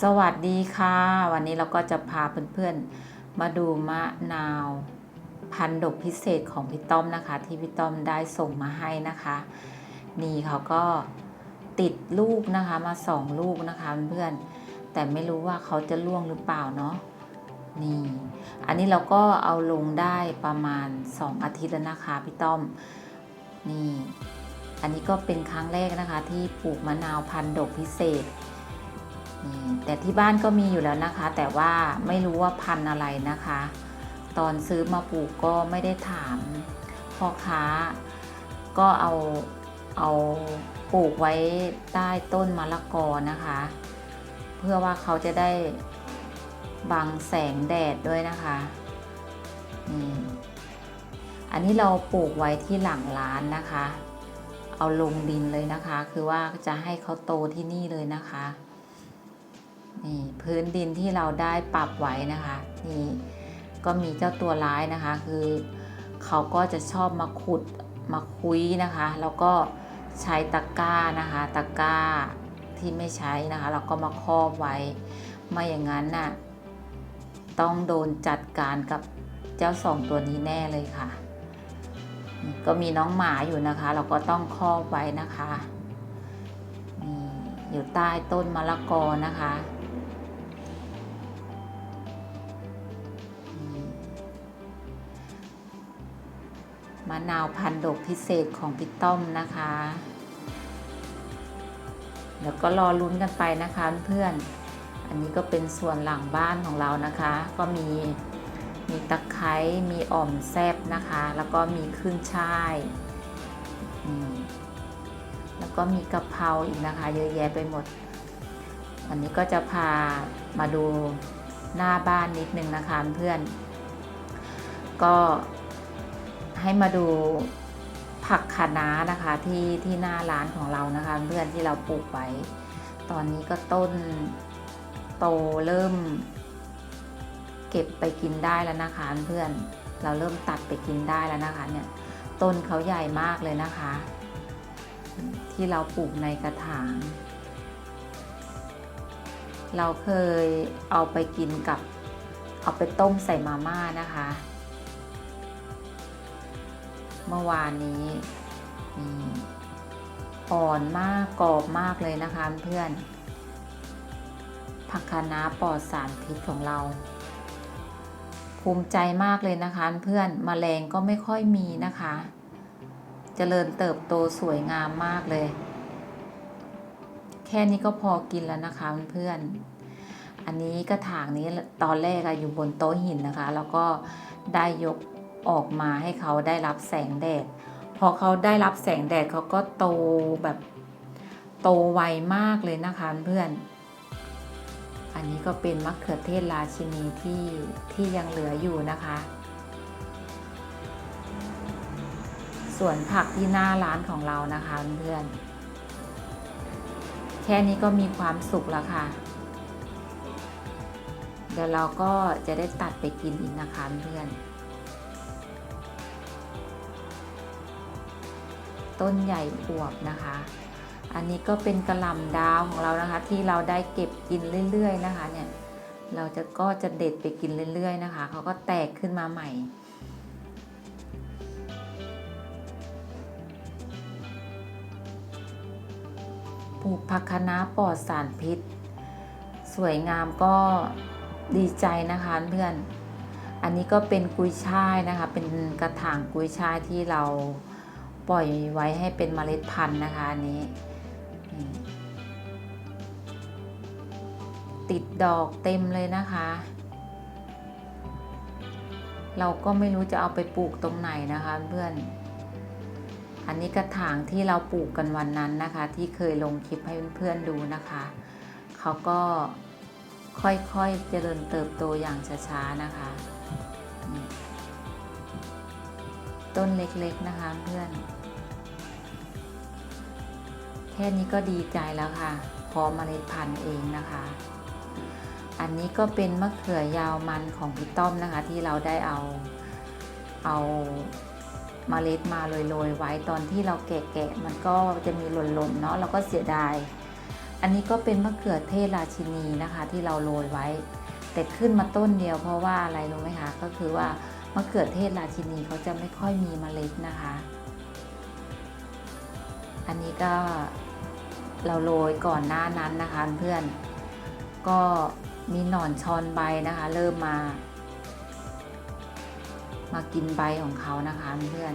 สวัสดีค่ะ วันนี้เราก็จะพาเพื่อนๆ มาดูมะนาวพันดกพิเศษของพี่ต้อมนะคะ ที่พี่ต้อมได้ส่งมาให้นะคะ นี่เขาก็ติดลูกนะคะมาสองลูกนะคะเพื่อนๆแต่ไม่รู้ว่าเขาจะร่วงหรือเปล่าเนาะนี่ อันนี้เราก็เอาลงได้ประมาณ 2 อาทิตย์แล้วนะคะพี่ต้อมนี่ อันนี้ก็เป็นครั้งแรกนะคะที่ปลูกมะนาวพันดกพิเศษ แต่ที่บ้านก็มีอยู่แล้วนะคะ แต่ว่าไม่รู้ว่าพันธุ์อะไรนะคะ ตอนซื้อมาปลูกก็ไม่ได้ถามพ่อค้า ก็เอาเอาปลูกไว้ใต้ต้นมะละกอนะคะ เพื่อว่าเขาจะได้บังแสงแดดด้วยนะคะอันนี้เราปลูกไว้ที่หลังร้านนะคะ เอาลงดินเลยนะคะ คือว่าจะให้เขาโตที่นี่เลยนะคะ นี่พื้นดินที่เราได้ปรับไว้นะคะนี่ก็มีเจ้าตัวร้ายนะคะ คือเขาก็จะชอบมาขุดมาคุยนะคะ แล้วก็ใช้ตะกร้านะคะ ตะกร้าที่ไม่ใช้นะคะ เราก็มาครอบไว้ไม่อย่างนั้นน่ะต้องโดนจัดการกับเจ้าสองตัวนี้แน่เลยค่ะ ก็มีน้องหมาอยู่นะคะ เราก็ต้องครอบไว้นะคะนี่อยู่ใต้ต้นมะละกอนะคะ มะนาวพันธุ์ดกพิเศษของพี่ต้อมนะคะ เดี๋ยวก็รอลุ้นกันไปนะคะเพื่อนอันนี้ก็เป็นส่วนหลังบ้านของเรานะคะ ก็มีมีตะไคร้มีอ่อมแซบนะคะ แล้วก็มีขึ้นช่ายแล้วก็มีกะเพราอีกนะคะ เยอะแยะไปหมด วันนี้ก็จะพามาดูหน้าบ้านนิดนึงนะคะเพื่อน ก็ ให้มาดูผักคะน้านะคะที่ที่หน้าร้านของเรานะคะ เพื่อนที่เราปลูกไว้ ตอนนี้ก็ต้นโตเริ่ม เก็บไปกินได้แล้วนะคะเพื่อนเราเริ่มตัดไปกินได้แล้วนะคะเนี่ยต้นเขาใหญ่มากเลยนะคะ ที่เราปลูกในกระถาง เราเคยเอาไปกินกับ เอาไปต้มใส่มาม่านะคะ เมื่อวานนี้อ่อนมากกรอบมากเลยนะคะเพื่อนผักคะน้าปลอดสารพิษของเรา ภูมิใจมากเลยนะคะเพื่อนมแมลงก็ไม่ค่อยมีนะคะเจริญเติบโตสวยงามมากเลย แค่นี้ก็พอกินแล้วนะคะเพื่อนอันนี้กระถางนี้ตอนแรกอะอยู่บนโต๊ะหินนะคะ แล้วก็ได้ยก ออกมาให้เขาได้รับแสงแดด พอเขาได้รับแสงแดดเขาก็โตแบบโตไวมากเลยนะคะเพื่อน อันนี้ก็เป็นมะเขือเทศราชินีที่ที่ยังเหลืออยู่นะคะ ส่วนผักที่หน้าร้านของเรานะคะเพื่อน แค่นี้ก็มีความสุขแล้วค่ะเดี๋ยวเราก็จะได้ตัดไปกินอีกนะคะเพื่อน ต้นใหญ่อวบนะคะ อันนี้ก็เป็นกระหล่ำดาวของเรานะคะ ที่เราได้เก็บกินเรื่อย ๆ นะคะเนี่ยเราจะก็จะเด็ดไปกินเรื่อย ๆ นะคะเขาก็แตกขึ้นมาใหม่ปลูกผักคะน้าปลอดสารพิษ สวยงามก็ดีใจนะคะเพื่อน อันนี้ก็เป็นกุยช่ายนะคะ เป็นกระถางกุยช่ายที่เรา ปล่อยไว้ให้เป็นเมล็ดพันธุ์นะคะอันนี้ ติดดอกเต็มเลยนะคะ เราก็ไม่รู้จะเอาไปปลูกตรงไหนนะคะเพื่อน อันนี้กระถางที่เราปลูกกันวันนั้นนะคะ ที่เคยลงคลิปให้เพื่อนๆดูนะคะ เขาก็ค่อยๆเจริญเติบโตอย่างช้าๆนะคะ ต้นเล็กๆนะคะเพื่อน แค่นี้ก็ดีใจแล้วค่ะพอมเมล็ดพันธุ์เองนะคะ อันนี้ก็เป็นมะเขือยาวมันของพี่ต้อมนะคะ ที่เราได้เอาเอาเมล็ดมาโรยๆไว้ตอนที่เราแกะๆมันก็จะมีหล่นๆเนาะเราก็เสียดาย อันนี้ก็เป็นมะเขือเทศราชินีนะคะ ที่เราโรยไว้ แต่ขึ้นมาต้นเดียวเพราะว่าอะไรรู้ไหมคะก็คือว่า มะเขือเทศราชินีเขาจะไม่ค่อยมีเมล็ดนะคะ อันนี้ก็เราโรยก่อนหน้านั้นนะคะเพื่อน ก็มีหนอนชอนใบนะคะ เริ่มมา มากินใบของเขานะคะเพื่อน